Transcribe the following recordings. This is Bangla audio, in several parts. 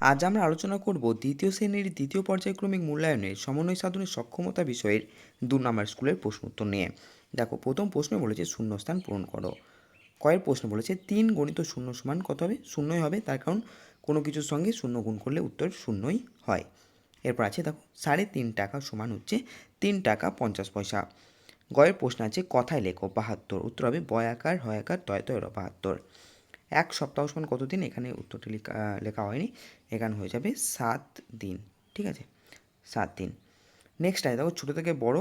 আজ আমরা আলোচনা করব দ্বিতীয় শ্রেণির দ্বিতীয় পর্যায়ক্রমিক মূল্যায়নের সমন্বয় সাধনের সক্ষমতা বিষয়ের দু নম্বর স্কুলের প্রশ্ন উত্তর নিয়ে। দেখো, প্রথম প্রশ্নে বলেছে শূন্যস্থান পূরণ করো। কয়ের প্রশ্ন বলেছে তিন গণিত শূন্য সমান কত হবে? শূন্যই হবে, তার কারণ কোনো কিছুর সঙ্গে শূন্য গুণ করলে উত্তর শূন্যই হয়। এরপর আছে দেখো, সাড়ে তিন টাকা সমান হচ্ছে তিন টাকা পঞ্চাশ পয়সা। গয়ের প্রশ্ন আছে, কথায় লেখো বাহাত্তর, উত্তর হবে বয়াকার হয়াকার তয় তয় বাহাত্তর। এক সপ্তাহ সমান কত দিন এখানে উত্তরটি লেখা লেখা হয়নি। এখানে হয়ে যাবে সাত দিন, ঠিক আছে? সাত দিন। নেক্সট আছে দেখো, ছোটো থেকে বড়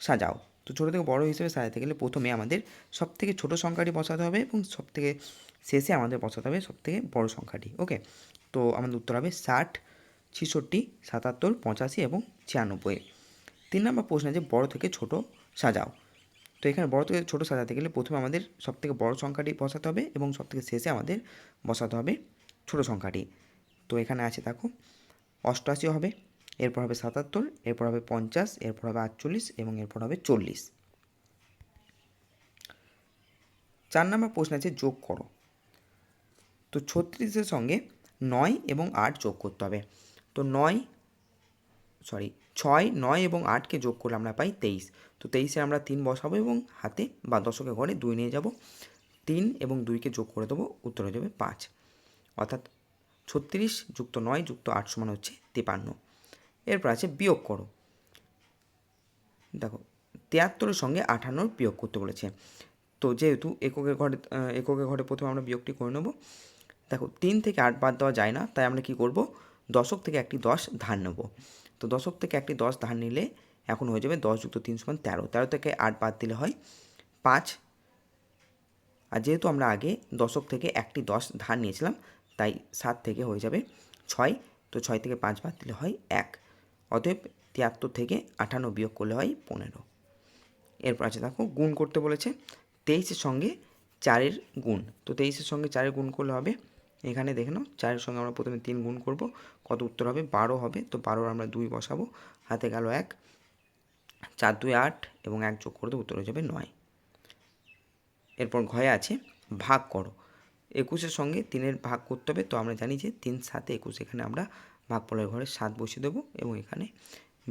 সাজাও। তো ছোটো থেকে বড় হিসেবে সাজাতে গেলে প্রথমে আমাদের সব থেকে ছোটো সংখ্যাটি বসাতে হবে এবং সব থেকে শেষে আমাদের বসাতে হবে সব থেকে বড়ো সংখ্যাটি ওকে তো আমাদের উত্তর হবে ষাট, ছেষট্টি, সাতাত্তর, পঁচাশি এবং ছিয়ানব্বই। তিন নম্বর প্রশ্ন আছে বড় থেকে ছোট সাজাও। তো এখানে বড় থেকে ছোটো সাজাতে গেলে প্রথমে আমাদের সব থেকে বড়ো সংখ্যাটি বসাতে হবে এবং সব থেকে শেষে আমাদের বসাতে হবে ছোটো সংখ্যাটি। তো এখানে আছে দেখো অষ্টআশি হবে, এরপর হবে সাতাত্তর, এরপর হবে পঞ্চাশ, এরপর হবে আটচল্লিশ এবং এরপর হবে চল্লিশ। চার নম্বর প্রশ্ন আছে যোগ করো। তো ছত্রিশের সঙ্গে নয় এবং আট যোগ করতে হবে। তো নয় সরি, ছয়, নয় এবং আটকে যোগ করলে আমরা পাই তেইশ। তো তেইশে আমরা তিন বসাবো এবং হাতে বা দশকে ঘরে দুই নিয়ে যাব। তিন এবং দুইকে যোগ করে দেবো, উত্তর হয়ে যাবে পাঁচ। অর্থাৎ ছত্রিশ যুক্ত নয় যুক্ত আট সমান হচ্ছে তিপান্ন। এরপর আছে বিয়োগ করো। দেখো, তিয়াত্তরের সঙ্গে আঠান্নর বিয়োগ করতে বলেছে। তো যেহেতু এককের ঘরে এককের ঘরে প্রথমে আমরা বিয়োগটি করে নেব, দেখো তিন থেকে আট বাদ দেওয়া যায় না, তাই আমরা কি করব? দশক থেকে একটি দশ ধার নেব। তো দশক থেকে একটি দশ ধার নিলে এখন হয়ে যাবে দশ যুক্ত তিন সমান তেরো। তেরো থেকে আট বাদ দিলে হয় পাঁচ। আর যেহেতু আমরা আগে দশক থেকে একটি দশ ধার নিয়েছিলাম, তাই সাত থেকে হয়ে যাবে ছয়। তো ছয় থেকে পাঁচ বাদ দিলে হয় এক। অতএব তিয়াত্তর থেকে আটান্ন বিয়োগ করলে হয় পনেরো। এরপর আছে দেখো, গুণ করতে বলেছে তেইশের সঙ্গে চারের গুণ। তো তেইশের সঙ্গে চারের গুণ করলে হবে এখানে দেখে নাও, চারের সঙ্গে আমরা প্রথমে তিন গুণ করব, কত উত্তর হবে? বারো হবে। তো বারোর আমরা দুই বসাবো, হাতে গেল এক, চার, দুই, আট এবং এক যোগ করে উত্তর হয়ে যাবে নয়। এরপর ঘয়ে আছে, ভাগ করো। একুশের সঙ্গে তিনের ভাগ করতে হবে, তো আমরা জানি যে তিন, সাতে একুশ, এখানে আমরা ভাগ ফলের ঘরে সাত বসিয়ে দেবো এবং এখানে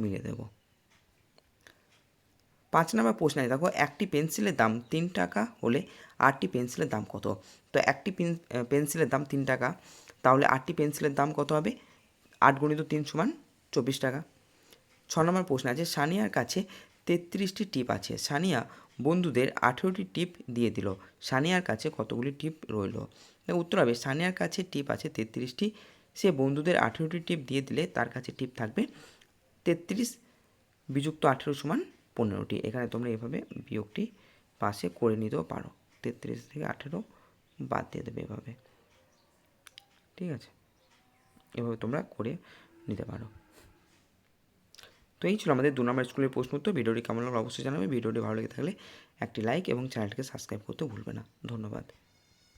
মিলে দেব। পাঁচ নম্বর প্রশ্ন আছে, দেখো, একটি পেন্সিলের দাম তিন টাকা হলে আটটি পেন্সিলের দাম কত? তো একটি পেন- পেন্সিলের দাম তিন টাকা, তাহলে আটটি পেন্সিলের দাম কত হবে? আট গণিত তিন সমান চব্বিশ টাকা। ছ নম্বর প্রশ্ন আছে, সানিয়ার কাছে তেত্রিশটি টিপ আছে। সানিয়া বন্ধুদের আঠেরোটি টিপ দিয়ে দিল। সানিয়ার কাছে কতগুলি টিপ রইল? উত্তর হবে, সানিয়ার কাছে টিপ আছে তেত্রিশটি। সে বন্ধুদের আঠেরোটি টিপ দিয়ে দিলে তার কাছে টিপ থাকবে তেত্রিশ বিযুক্ত আঠেরো সমান পনেরোটি। এখানে তোমরা এভাবে বিয়োগটি পাশে করে নিতেও পারো। তেত্রিশ থেকে আঠেরো বাদ দিয়ে দেবে এভাবে। ঠিক আছে? এভাবে তোমরা করে নিতে পারো। তো এই ছিল আমাদের দু নম্বর স্কুলের প্রশ্ন উত্তর। ভিডিওটি কেমন লাগল অবশ্যই জানাবে। ভিডিওটি ভালো লেগে থাকলে একটি লাইক এবং চ্যানেলটিকে সাবস্ক্রাইব করতে ভুলবে না। ধন্যবাদ।